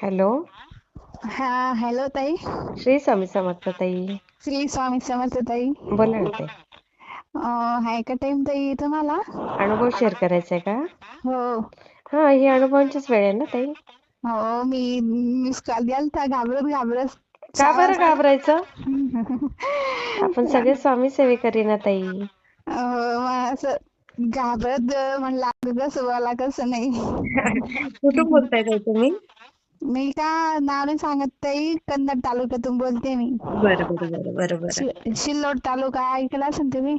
Hello. हा hello ताई. श्री स्वामी समर्थ ताई. श्री स्वामी समर्थ ताई. बोला ना ताई. आहे का टाइम ताई तुम्हाला? अनुभव शेअर करायचा आहे का? हो. हा ही अनुभवांचीच वेळ आहे ना ताई. हो मी मिस कॉल द्यालता घाबरत घाबरत. का बरं घाबरायचं? आपण सगळे स्वामी सेवेकरी ना ताई. अं, मग असं घाबरत म्हणलं कसं बोला कसं नाही. कुठून बोलताय ताई तुम्ही? मी का नाव सांगत ताई कन्नड तालुक्यातून बोलते मी. बरं बरं बरं बरं बरं शि- सिल्लोड तालुका ऐकला असेल तुम्ही?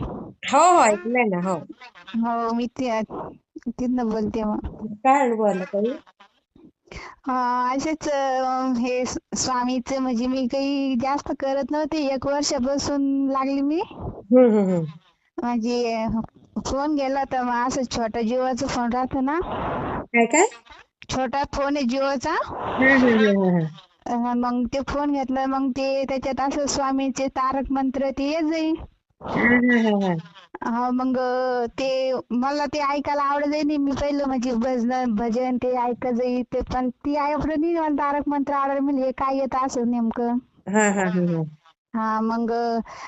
हो हो ऐकलंय ना हो. हो मी ते तिथनं बोलते मग. काय अनुभव आला ताई? हा, असेच अं, हे स- स्वामीचं म्हणजे मी काही जास्त करत नव्हते एक वर्षापासून लागली मी. हम्म हम्म हम्म. म्हणजे फोन गेला तर मग असं छोटा जिओचा फोन राहतो ना. काय काय? छोटा फोन आहे जिओचा. मग ते फोन घेतला मग ते त्याच्यात असं स्वामीचे तारक मंत्र ते येत जाई. हा मग ते मला ते ऐकायला आवडत नाही मी पहिलं म्हणजे भजन भजन ते ऐकत जाई ते पण ती आवडत नाही मला तारक मंत्र आवडत म्हणजे हे काय येत असं नेमकं. हा हा हा हा. हा मग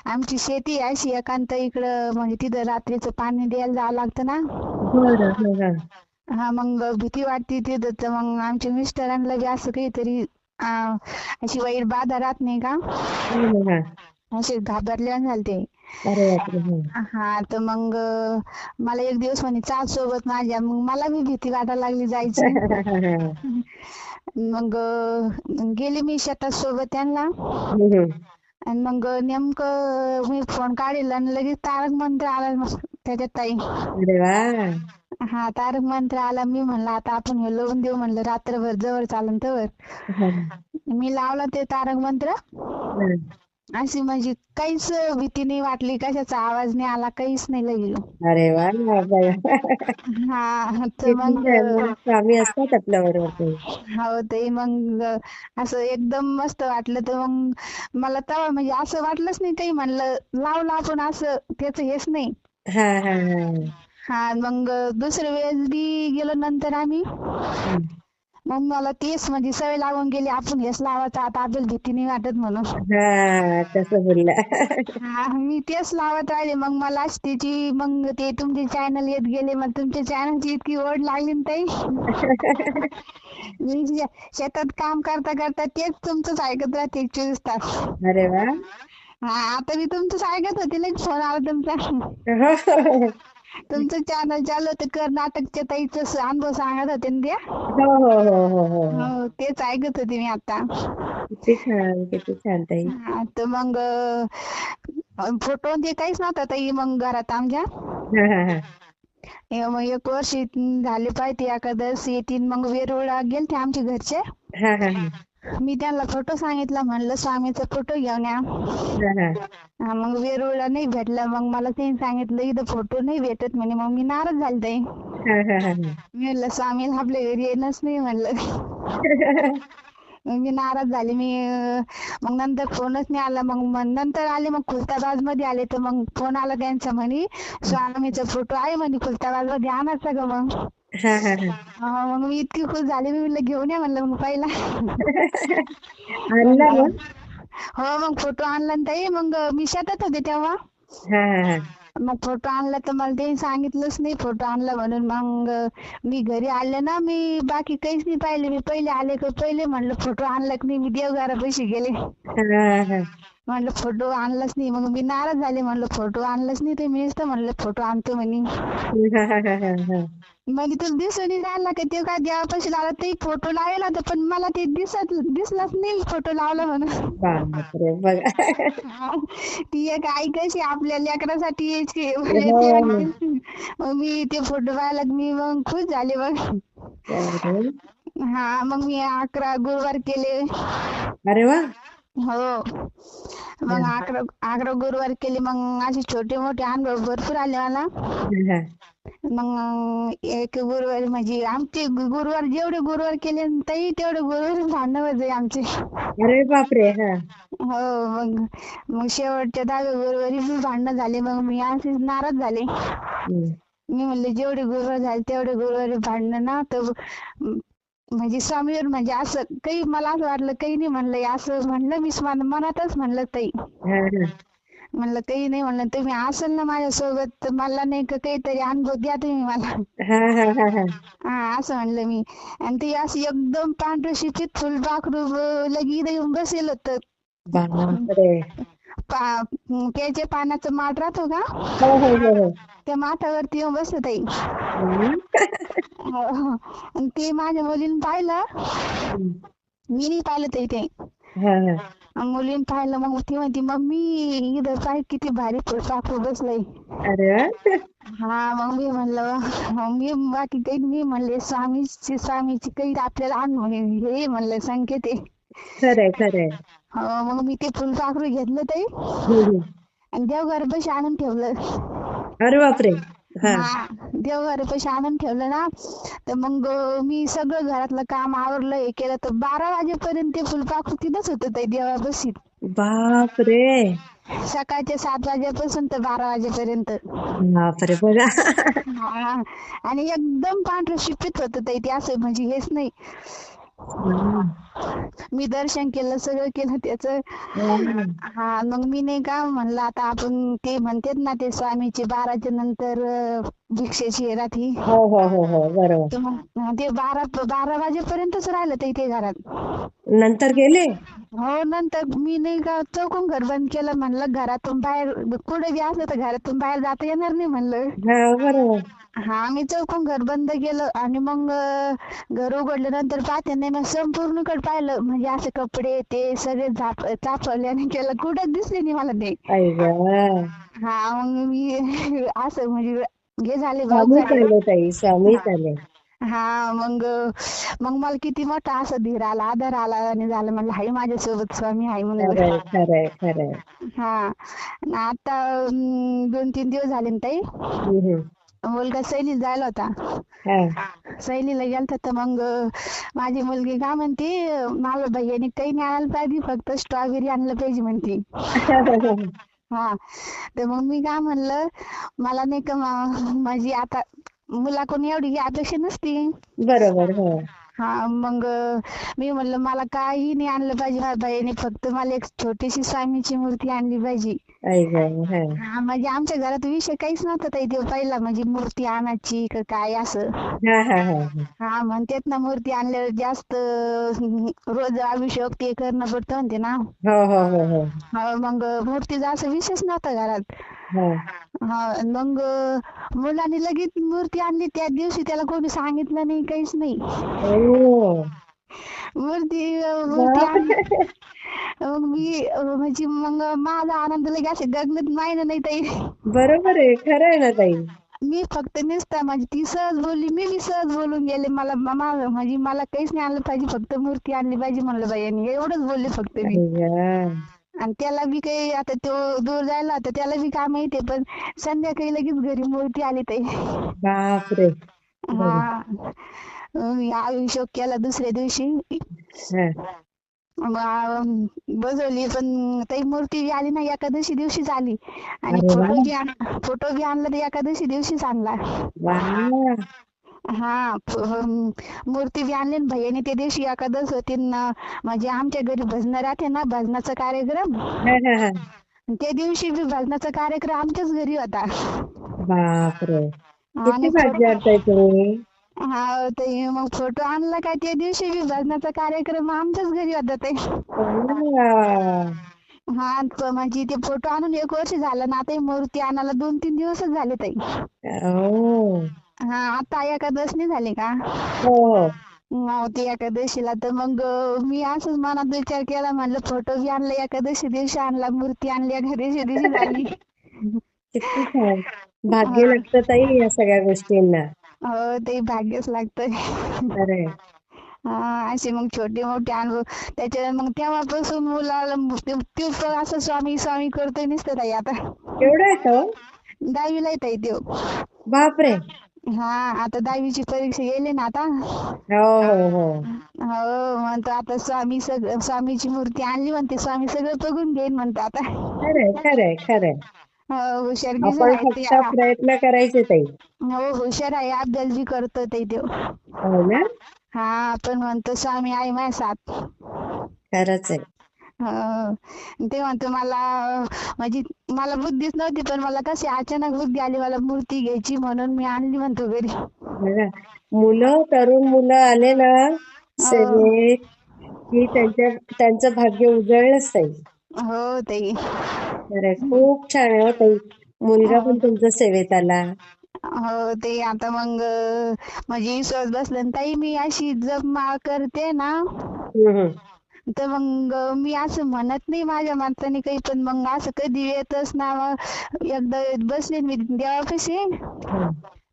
आमची शेती आहे अशी एकांत इकडं म्हणजे तिथं रात्रीचं पाणी द्यायला जावं लागतं ना. हं, मग भीती वाटते तिथं तर मग आमच्या मिस्टरांना बी असं काहीतरी अं, अशी वाईट बाधा राहत नाही का हं, हं, हं. असे घाबरले झालते अरे बापरे हं. हा तर मग अं, मला एक दिवस म्हणे चाल सोबत माझ्या मग मला बी भीती वाटायला लागली जायची मग अं, गेली मी शेतात सोबत त्यांना. आणि मग नेमकं मी फोन काढील आणि लगेच तारक मंत्र आला मग त्याच्यात ताई अरे वा हा तारक मंत्र आला मी म्हणलं आता आपण हे लावून देऊ म्हणलं रात्रभर जवळ चालन तवर. मी लावला ते तारक मंत्र. अशी म्हणजे काहीच भीती नाही वाटली कशाचा आवाज नाही आला काहीच नाही लगे अरे वा. हा तर किती मग छान. मग स्वामी असतात आपल्या बरोबर ते हो ते मग असं एकदम मस्त वाटलं तर मग मला तेव्हा म्हणजे असं वाटलंच नाही काही म्हणलं लावलं आपण असं त्याच हेच नाही. हा हा हा. हा मग दुसऱ्या वेळेस बी गेलो नंतर आम्ही. मग मला तेच म्हणजे सवय लागून गेली आपण हेच लावायचं आता आपल्याला भीती नाही वाटत म्हणून. हा तसं बोलला. हा मी तेच लावत राहिले. मग मला त्याची मग ते तुमचे चॅनल येत गेले मग तुमच्या चॅनलची इतकी ओढ लागली ना ताई. मी जे- शेतात काम करता करता तेच तुमचंच ऐकत राहते चोवीस तास. अरे वा. हा आता मी तुमचंच ऐकत होते ना फोन आला तुमचा. हो. तुमचं चॅनल चालू होतं कर्नाटकच्या ताईचं अनुभव सांगत होते ना त्या हो हो हो हो हो. हो तेच ऐकत होते मी आता. किती छान किती छान ताई. हा, तर मग फोटो ते काहीच नव्हता ताई मग घरात आमच्या. हा हा हा. हे मग एक वर्ष झाले पाहिजे एकादश येतील मग वेरूळला गेलते आमचे घरचे. हा हा हा. मी त्यांना फोटो सांगितला म्हणलं स्वामीचा फोटो घेऊन या. हा मग वेरूळला नाही भेटला. मग मला त्यांनी सांगितलं इथं फोटो नाही भेटत म्हणे. मग मी नाराज झालते. ताई मी म्हणलं स्वामी आपल्या घरी येणंच नाही म्हणलं. मग मी नाराज झाले. मी अं, मग नंतर फोनच नाही आला. मग मग नंतर आले मग खुलताबादमध्ये आले. तर मग फोन आला त्यांचा म्हणे स्वामीचा फोटो आहे म्हणे खुलताबादमध्ये आणायचा का मग. हा हा हा. हा, मग मी इतकी खुश झाले मी म्हणलं घेऊन या म्हणलं मग पहिला आणला मग? हो मग फोटो आणला ना ताई. मग मी शेतात होते तेव्हा. हा हा हा. मग फोटो आणला तर मला त्यांनी सांगितलंच नाही फोटो आणला म्हणून. मग मी घरी आले ना मी बाकी काहीच नाही पाहिले. मी पहिले आले का पहिले म्हणलं फोटो आणला की नाही? मी देवघरापाशी गेले. हा हा. म्हणलं फोटो आणलाच नाही. मग मी नाराज झाले. म्हणलं फोटो आणलाच नाही ते मीच तर म्हणलं फोटो आणतो म्हणे. हा हा हा हा मग तुला दिसून राहिला का? ते काय देवापाशी लावला ते फोटो लावला होता पण मला ते दिसत दिसलाच नाही फोटो लावला म्हणून. बघा. ती एक आई कशी आपल्या लेकरासाठी यायची. हो. मग मी ते फोटो पाहिला की मी मग खुश झाले मग अरे हा मग मी अकरा गुरुवार केले. अरे वा. हो. मग अकरा अकरा गुरुवार केले मग असे छोटे मोठे अनुभव भरपूर आले मला. मग एक गुरुवार म्हणजे आमचे गुरुवार जेवढे गुरुवार केले ताई तेवढे गुरुवार भांडणं होते आमचे. अरे बापरे हा. हो मग मग शेवटच्या दहाव्या गुरुवारी मी भांडणं झाले मग मी असेच नाराज झाले. मी म्हणले जेवढे गुरुवार झाले तेवढे गुरुवारी भांडणं ना तर म्हणजे स्वामीवर म्हणजे असं काही मला असं वाटलं काही नाही म्हणलं असं म्हणलं मी स्वा- मनातच म्हणलं ताई. म्हणलं काही नाही म्हणलं तुम्ही असेल ना माझ्यासोबत तर मला नाही का काहीतरी अनुभव द्या तुम्ही मला. हा हा हा हा. हा असं म्हणलं मी. आणि ते असं एकदम पांढरं शिपीत फुलपाखरू ब- लगी इथं येऊन बसेल होतं. बापरे. त्याच्या पानाचं माठ राहतो का? हो हो हो हो. त्या माठावरती येऊन बसत ताई हम्म. हो. आणि ते माझ्या मुलीने पाहिलं. हम्म. मी नाही पाहिलं ताई ते हा हा. मुलीने पाहिलं मग ती म्हणते मम्मी इथं पाय किती भारी फुलपाखरू बसलंय. अरे वा. हा मग मी म्हणलं मग मी बाकी काही नाही. मी म्हणले स्वामीची स्वामीची काही आपल्याला अनुभव हे म्हणलं संकेत आहे. खरंय खरंय. मग मी ते फुलपाखरू घेतलं ताई. हम्म, हम्म. आणि देवघरापाशी आणून ठेवलं. अरे बापरे. हा. हा देवघरापाशी आणून ठेवलं ना. तर मग मी सगळं घरातलं काम आवरलं हे केलं. तर बारा वाजेपर्यंत ते फुलपाखरू तिथंच होतं ताई देवापाशी. बापरे. सकाळच्या सात वाजेपासून तर बारा वाजेपर्यंत. बापरे बघा. हा. आणि एकदम पांढरं शिपीत होतं ताई ते असं म्हणजे हेच नाही. मी दर्शन केलं सगळं केलं त्याचं. हा मग मी नाही का म्हणलं आता आपण ते म्हणतात ना ते स्वामीची बाराच्या नंतर अं, भिक्षेची हे राहते हो हो हो हो बरोबर. तर मग ते बारा बारा वाजेपर्यंतच राहिलं ते इथे घरात. नंतर गेले? हो नंतर मी नाही का चौकून घर बंद केलं म्हणलं घरातून बाहेर कुठे बी असलं तर घरातून बाहेर जाता येणार नाही म्हणलं. हा बरोबर. हा मी चौकून घर बंद केलं आणि मग अं, घर उघडल्यानंतर पाहते नाही मग संपूर्णकडे पाहिलं म्हणजे असे कपडे ते सगळे झाप चापल्याने केलं. कुठं दिसले नाही मला ते. आई ग. हा मग मी असं म्हणजे हे झाले स्वामी हा. मग मग मला किती मोठा असं धीर आला आधार आला आणि झालं म्हणलं हाय माझ्यासोबत स्वामी हाय खरंय हा. आता दोन तीन दिवस झाले ना ताई. मुलगा सैलीत जायला होता. हा. सैलीला गेलता तर मग माझी मुलगी काय म्हणते मला भैयाने काही नाही आणायला पाहिजे फक्त स्ट्रॉबेरी आणलं पाहिजे म्हणते. हा. तर मग मी काय म्हणलं मला नाही का मा- माझी आता मुलाकडून एवढी अपेक्षा नसती. बरोबर हो. हा मग मी म्हणलं मला काही नाही आणलं पाहिजे माझ्या बाईने फक्त मला एक छोटीशी स्वामीची मूर्ती आणली पाहिजे. आई ग हा. हा म्हणजे आमच्या घरात विषय काहीच नव्हता ताई ते पहिला म्हणजे मूर्ती आणायची का काय असं. हा हा हा हा. हा म्हणतात ना मूर्ती आणल्यावर जास्त अं, रोज अभिषेक ते करणं पडतं म्हणते ना. हो हो हो हो. हा, मग मूर्तीचा असं विषयच नव्हता घरात. हा. हा मग मुलाने लगेच मूर्ती आणली त्या दिवशी त्याला कोणी सांगितलं नाही काहीच नाही. ओ मूर्ती मूर्ती आणली. मग मी म्हणजे मग माझा आनंद लगे असे गगनात मायना नाही ताई. बरोबर आहे खरं आहे ना ताई. मी फक्त नुसता म्हणजे ती सहज बोलली मी बी सहज बोलून गेले मला मा- म्हणजे मला काहीच नाही आणलं पाहिजे फक्त मूर्ती आणली पाहिजे म्हणलं बाई एवढंच बोलले फक्त मी. आणि त्याला बी काही आता तो दूर जायला होता त्याला बी काय माहितीये पण संध्याकाळी लगेच घरी मूर्ती आली ताई. बापरे. हा. अभिषेक केला दुसऱ्या दिवशी. हा. बसवली पण ताई मूर्ती बी आली ना एकादशी दिवशीच आली. आणि. फोटो बी फोटो बी आणला तर एकादशी दिवशीच आणला. हा मूर्ती बी आणली ना भैयाने त्या दिवशी एकादश होती ना म्हणजे आमच्या घरी भजन राहते ना भजनाचा कार्यक्रम. त्या दिवशी बी भजनाचा कार्यक्रम आमच्याच घरी होता. बापरे. किती तुम्ही हा ते मग फोटो आणला काय त्या दिवशी बी भजनाचा कार्यक्रम आमच्याच घरी होता ते. हा प- म्हणजे ते फोटो आणून एक वर्ष झालं ना आता ही मूर्ती आणायला दोन तीन दिवसच झाले ताई. ओ हा आता एकादश झाली का? हो हो. मग ती एकादशीला. तर मग अं, मी असंच मनात विचार केला म्हणलं फोटो बी आणला एकादशी दिवशी आणला मूर्ती आणली एकादशी दिवशी झाली. किती छान. भाग्य लागतं ताई या सगळ्या गोष्टींना. हो ते भाग्यच लागतंय. हा असे मग छोटे मोठे अनुभव. त्याच्या मग तेव्हापासून मुलाला ते ते पण असं स्वामी स्वामी करतोय नुसतं ताई आता. केवढं आहे तो दहावीला येत आहे त्यो. बापरे. हा आता दहावीची परीक्षा गेली ना आता. हो हो हो. हो म्हणतो आता स्वामी सग स्वामीची मूर्ती आणली म्हणते स्वामी सगळं बघून घेईन म्हणतो आता. खरंय खरंय खरंय. हो हुशार आपण आहे ते. प्रयत्न करायचे ताई. हो हुशार आहे अभ्यास बी करतो ते त्यो हो ना? हा आपण म्हणतो स्वामी आई माझ्या साथ. खरंच आहे. हो. ते म्हणतो मला म्हणजे मला बुद्धीच नव्हती पण मला कशी अचानक बुद्धी आली मला मूर्ती घ्यायची म्हणून मी आणली म्हणतो घरी. बघा मुलं तरुण मुलं आले ना की त्यांच्या त्यांचं भाग्य उजळलंच ताई हो ताई खरंय खूप छान आहे हो ताई. मुलगा पण तुमच्या सेवेत आला. हो ते आता मग म्हणजे विश्वास बसला. ताई मी अशी जप माळ करते ना हम्म, हम्म. तर मग मी असं म्हणत नाही माझ्या माणसाने काही पण मग असं कधी येतच ना मग. एकदा बसले मी देवापाशी हम्म.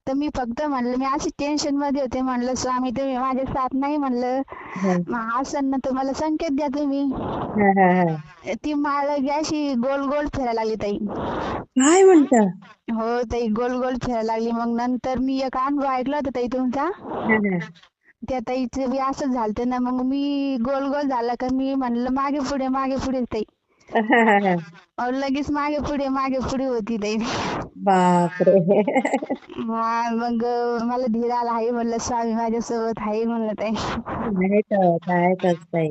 तर मी फक्त म्हणलं मी अशी टेन्शनमध्ये होते. म्हणलं स्वामी तुम्ही माझ्या साथ नाही म्हणलं. हा, मग असं ना तर मला संकेत द्या तुम्ही. हा, हा, हा. ती माळ लगे अशी गोल गोल फिरायला लागली ताई. काय म्हणता? हो ताई गोल गोल फिरायला लागली. मग नंतर मी एक अनुभव ऐकला होता ताई तुमचा. हा, हा. त्या ताईचं बी असंच झालतं ना मग मी गोल गोल झाला का मी म्हणलं मागे पुढे मागे पुढे ताई. अहो, लगेच मागे पुढे मागे पुढे होती ताई. बापरे. हा मग मला धीर आला आहे म्हणलं स्वामी माझ्यासोबत आहे म्हणलं ताई. आहेतच आहेतच ताई.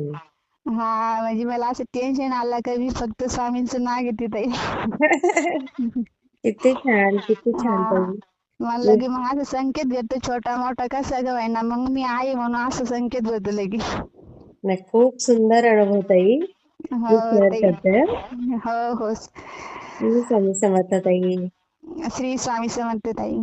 हा म्हणजे मला असं टेन्शन आलं का मी फक्त स्वामींचं नाव घेते ताई. किती छान किती छान हा. ताई. मला लगे मग असं संकेत घेतो छोटा मोठा कसा का होईना? मग मी आहे म्हणून असं संकेत होतो लगे नाही खूप सुंदर अनुभव ताई. हो ताई. हो हो. मी स्वामी समर्थ ताई. श्री स्वामी समर्थ ताई.